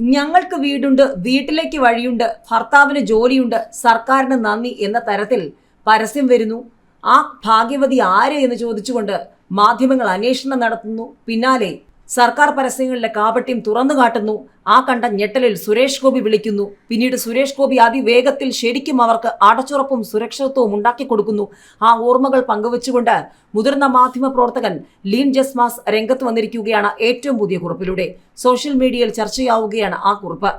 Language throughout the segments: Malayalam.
ഞങ്ങൾക്ക് വീടുണ്ട് വീട്ടിലേക്ക് വഴിയുണ്ട് ഭർത്താവിന് ജോലിയുണ്ട് സർക്കാരിന് നന്ദി എന്ന തരത്തിൽ പരസ്യം വരുന്നു. ആ ഭാഗ്യവതി ആര് എന്ന് ചോദിച്ചുകൊണ്ട് മാധ്യമങ്ങൾ അന്വേഷണം നടത്തുന്നു. പിന്നാലെ സർക്കാർ പരസ്യങ്ങളിലെ കാപട്യം തുറന്നു കാട്ടുന്നു. ആ കണ്ട ഞെട്ടലിൽ സുരേഷ് ഗോപി വിളിക്കുന്നു. പിന്നീട് സുരേഷ് ഗോപി അതിവേഗത്തിൽ ശരിക്കും അവർക്ക് അടച്ചുറപ്പും സുരക്ഷിതത്വവും ഉണ്ടാക്കി കൊടുക്കുന്നു. ആ ഓർമ്മകൾ പങ്കുവച്ചുകൊണ്ട് മുതിർന്ന മാധ്യമ പ്രവർത്തകൻ ലീൻ ജസ്മാസ് രംഗത്ത് വന്നിരിക്കുകയാണ് ഏറ്റവും പുതിയ കുറിപ്പിലൂടെ. സോഷ്യൽ മീഡിയയിൽ ചർച്ചയാവുകയാണ് ആ കുറിപ്പ്.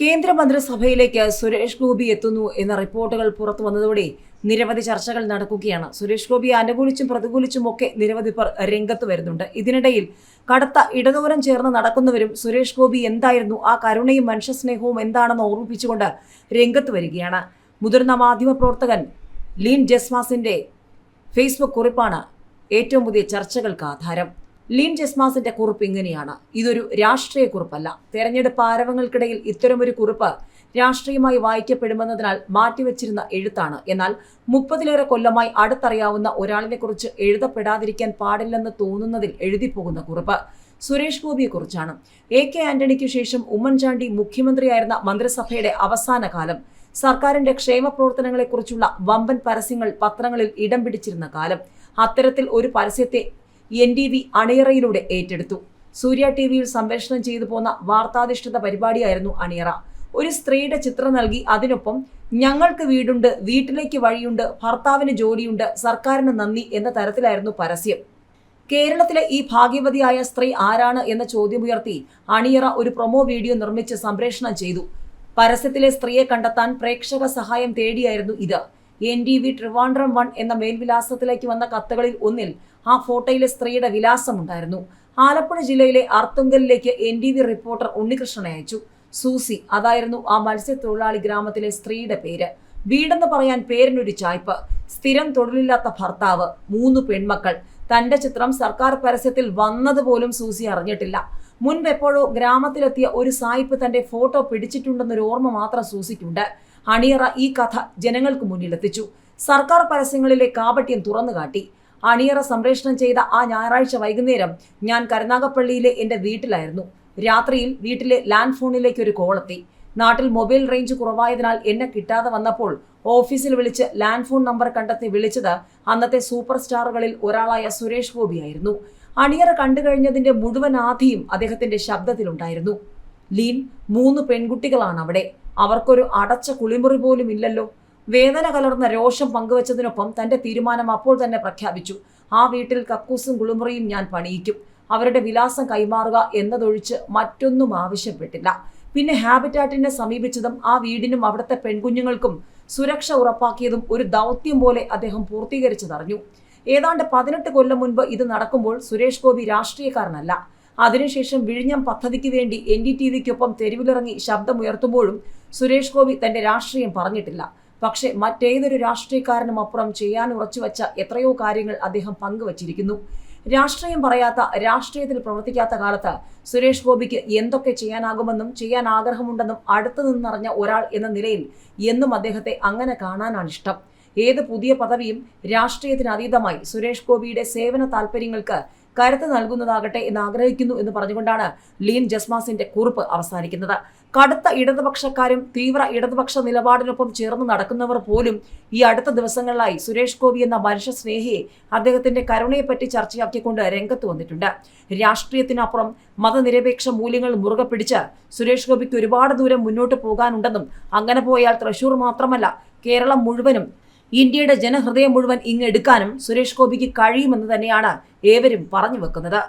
കേന്ദ്രമന്ത്രിസഭയിലേക്ക് സുരേഷ് ഗോപി എത്തുന്നു എന്ന റിപ്പോർട്ടുകൾ പുറത്തു വന്നതോടെ നിരവധി ചർച്ചകൾ നടക്കുകയാണ്. സുരേഷ് ഗോപിയെ അനുകൂലിച്ചും പ്രതികൂലിച്ചും ഒക്കെ നിരവധി പേർ രംഗത്ത് വരുന്നുണ്ട്. ഇതിനിടയിൽ കടുത്ത ഇടതൂരം ചേർന്ന് നടക്കുന്നവരും സുരേഷ് ഗോപി എന്തായിരുന്നു ആ കരുണയും മനുഷ്യസ്നേഹവും എന്താണെന്ന് ഓർമ്മിപ്പിച്ചുകൊണ്ട് രംഗത്ത് വരികയാണ്. മുതിർന്ന മാധ്യമ പ്രവർത്തകൻ ലീൻ ജസ്മാസിന്റെ ഫേസ്ബുക്ക് കുറിപ്പാണ് ഏറ്റവും പുതിയ ചർച്ചകൾക്ക് ആധാരം. ലീൻ ജസ്മാസിന്റെ കുറിപ്പ് ഇങ്ങനെയാണ്. ഇതൊരു രാഷ്ട്രീയ കുറിപ്പല്ല. തെരഞ്ഞെടുപ്പ് ആരവങ്ങൾക്കിടയിൽ ഇത്തരമൊരു കുറിപ്പ് രാഷ്ട്രീയമായി വായിക്കപ്പെടുമെന്നതിനാൽ മാറ്റിവെച്ചിരുന്ന എഴുത്താണ്. എന്നാൽ മുപ്പതിലേറെ കൊല്ലമായി അടുത്തറിയാവുന്ന ഒരാളിനെ കുറിച്ച് എഴുതപ്പെടാതിരിക്കാൻ പാടില്ലെന്ന് തോന്നുന്നതിൽ എഴുതിപ്പോകുന്ന കുറിപ്പ് സുരേഷ് ഗോപിയെക്കുറിച്ചാണ് എ കെ ആന്റണിക്ക് ശേഷം ഉമ്മൻചാണ്ടി മുഖ്യമന്ത്രിയായിരുന്ന മന്ത്രിസഭയുടെ അവസാന കാലം സർക്കാരിന്റെ ക്ഷേമ പ്രവർത്തനങ്ങളെക്കുറിച്ചുള്ള വമ്പൻ പരസ്യങ്ങൾ പത്രങ്ങളിൽ ഇടം പിടിച്ചിരുന്ന കാലം അത്തരത്തിൽ ഒരു പരസ്യത്തെ എൻ ടി വി അണിയറയിലൂടെ ഏറ്റെടുത്തു. സൂര്യ ടി വിയിൽ സംപ്രേഷണം ചെയ്തു പോന്ന വാർത്താധിഷ്ഠിത പരിപാടിയായിരുന്നു അണിയറ. ഒരു സ്ത്രീയുടെ ചിത്രം നൽകി അതിനൊപ്പം ഞങ്ങൾക്ക് വീടുണ്ട് വീട്ടിലേക്ക് വഴിയുണ്ട് ഭർത്താവിന് ജോലിയുണ്ട് സർക്കാരിന് നന്ദി എന്ന തരത്തിലായിരുന്നു പരസ്യം. കേരളത്തിലെ ഈ ഭാഗ്യവതിയായ സ്ത്രീ ആരാണ് എന്ന ചോദ്യമുയർത്തി അണിയറ ഒരു പ്രൊമോ വീഡിയോ നിർമ്മിച്ച് സംപ്രേഷണം ചെയ്തു. പരസ്യത്തിലെ സ്ത്രീയെ കണ്ടെത്താൻ പ്രേക്ഷക സഹായം തേടിയായിരുന്നു ഇത്. N D V Trivandrum one എന്ന മേൽവിലാസത്തിലേക്ക് വന്ന കത്തുകളിൽ ഒന്നിൽ ആ ഫോട്ടോയിലെ സ്ത്രീയുടെ വിലാസമുണ്ടായിരുന്നു. ആലപ്പുഴ ജില്ലയിലെ അർത്തുങ്കലിലേക്ക് N D V reporter Unnikrishnan അയച്ചു. സൂസി അതായിരുന്നു ആ മത്സ്യത്തൊഴിലാളി ഗ്രാമത്തിലെ സ്ത്രീയുടെ പേര്. വീടെന്ന് പറയാൻ പേരിനൊരു ചായ്പ്. സ്ഥിരം തൊഴിലില്ലാത്ത ഭർത്താവ് മൂന്ന് പെൺമക്കൾ. തന്റെ ചിത്രം സർക്കാർ പരസ്യത്തിൽ വന്നതുപോലും സൂസി അറിഞ്ഞിട്ടില്ല. മുൻപ് എപ്പോഴോ ഗ്രാമത്തിലെത്തിയ ഒരു സായിപ്പ് തന്റെ ഫോട്ടോ പിടിച്ചിട്ടുണ്ടെന്നൊരു ഓർമ്മ മാത്രം സൂസിക്കുണ്ട്. അണിയറ ഈ കഥ ജനങ്ങൾക്ക് മുന്നിലെത്തിച്ചു സർക്കാർ പരസ്യങ്ങളിലെ കാപട്യം തുറന്നു കാട്ടി. അണിയറ സംപ്രേഷണം ചെയ്ത ആ ഞായറാഴ്ച വൈകുന്നേരം ഞാൻ കരുനാഗപ്പള്ളിയിലെ എന്റെ വീട്ടിലായിരുന്നു. രാത്രിയിൽ വീട്ടിലെ ലാൻഡ് ഫോണിലേക്ക് ഒരു കോളെത്തി നാട്ടിൽ മൊബൈൽ റേഞ്ച് കുറവായതിനാൽ എന്നെ കിട്ടാതെ വന്നപ്പോൾ ഓഫീസിൽ വിളിച്ച് ലാൻഡ് ഫോൺ നമ്പർ കണ്ടെത്തി വിളിച്ചത് അന്നത്തെ സൂപ്പർ സ്റ്റാറുകളിൽ ഒരാളായ സുരേഷ് ഗോപിയായിരുന്നു അണിയറ കണ്ടു കഴിഞ്ഞതിന്റെ മുഴുവൻ ആധിയും അദ്ദേഹത്തിന്റെ ശബ്ദത്തിലുണ്ടായിരുന്നു. ലീൻ മൂന്ന് പെൺകുട്ടികളാണ് അവിടെ. അവർക്കൊരു അടച്ച കുളിമുറി പോലും ഇല്ലല്ലോ. വേദന കലർന്ന രോഷം പങ്കുവച്ചതിനൊപ്പം തന്റെ തീരുമാനം അപ്പോൾ തന്നെ പ്രഖ്യാപിച്ചു. ആ വീട്ടിൽ കക്കൂസും കുളിമുറിയും ഞാൻ പണിയിക്കും. അവരുടെ വിലാസം കൈമാറുക എന്നതൊഴിച്ച് മറ്റൊന്നും ആവശ്യപ്പെട്ടില്ല. പിന്നെ ഹാബിറ്റാറ്റിനെ സമീപിച്ചതും ആ വീടിനും അവിടുത്തെ പെൺകുഞ്ഞുങ്ങൾക്കും സുരക്ഷ ഉറപ്പാക്കിയതും ഒരു ദൗത്യം പോലെ അദ്ദേഹം പൂർത്തീകരിച്ചതറിഞ്ഞു. ഏതാണ്ട് പതിനെട്ട് കൊല്ലം മുൻപ് ഇത് നടക്കുമ്പോൾ സുരേഷ് ഗോപി രാഷ്ട്രീയക്കാരനല്ല. അതിനുശേഷം വിഴിഞ്ഞം പദ്ധതിക്ക് വേണ്ടി N D T വിക്കൊപ്പം തെരുവിലിറങ്ങി ശബ്ദമുയർത്തുമ്പോഴും Suresh Gopi തന്റെ രാഷ്ട്രീയം പറഞ്ഞിട്ടില്ല. പക്ഷേ മറ്റേതൊരു രാഷ്ട്രീയക്കാരനും അപ്പുറം ചെയ്യാൻ ഉറച്ചുവെച്ച എത്രയോ കാര്യങ്ങൾ അദ്ദേഹം പങ്കുവച്ചിരിക്കുന്നു. രാഷ്ട്രീയം പറയാത്ത രാഷ്ട്രീയത്തിൽ പ്രവർത്തിക്കാത്ത കാലത്ത് സുരേഷ് ഗോപിക്ക് എന്തൊക്കെ ചെയ്യാനാകുമെന്നും ചെയ്യാൻ ആഗ്രഹമുണ്ടെന്നും അടുത്തു നിന്നറിഞ്ഞ ഒരാൾ എന്ന നിലയിൽ എന്നും അദ്ദേഹത്തെ അങ്ങനെ കാണാനാണ് ഇഷ്ടം. ഏത് പുതിയ പദവിയും രാഷ്ട്രീയത്തിന് അതീതമായി സുരേഷ് ഗോപിയുടെ സേവന താല്പര്യങ്ങൾക്ക് കരുത്ത് നൽകുന്നതാകട്ടെ എന്ന് ആഗ്രഹിക്കുന്നു എന്ന് പറഞ്ഞുകൊണ്ടാണ് ലീൻ ജസ്മാസിന്റെ കുറിപ്പ് അവസാനിക്കുന്നത്. കടുത്ത ഇടതുപക്ഷക്കാരും തീവ്ര ഇടതുപക്ഷ നിലപാടിനൊപ്പം ചേർന്ന് നടക്കുന്നവർ പോലും ഈ അടുത്ത ദിവസങ്ങളിലായി സുരേഷ് ഗോപി എന്ന മനുഷ്യ സ്നേഹിയെ അദ്ദേഹത്തിന്റെ കരുണയെപ്പറ്റി ചർച്ചയാക്കിക്കൊണ്ട് രംഗത്ത് വന്നിട്ടുണ്ട്. രാഷ്ട്രീയത്തിനപ്പുറം മതനിരപേക്ഷ മൂല്യങ്ങൾ മുറുകെ പിടിച്ച് സുരേഷ് ഗോപിക്ക് ഒരുപാട് ദൂരം മുന്നോട്ട് പോകാനുണ്ടെന്നും അങ്ങനെ പോയാൽ തൃശൂർ മാത്രമല്ല കേരളം മുഴുവനും ഇന്ത്യയുടെ ജനഹൃദയം മുഴുവൻ ഇങ്ങെടുക്കാനും സുരേഷ് ഗോപിക്ക് കഴിയുമെന്ന് തന്നെയാണ് ഏവരും പറഞ്ഞു വെക്കുന്നത്.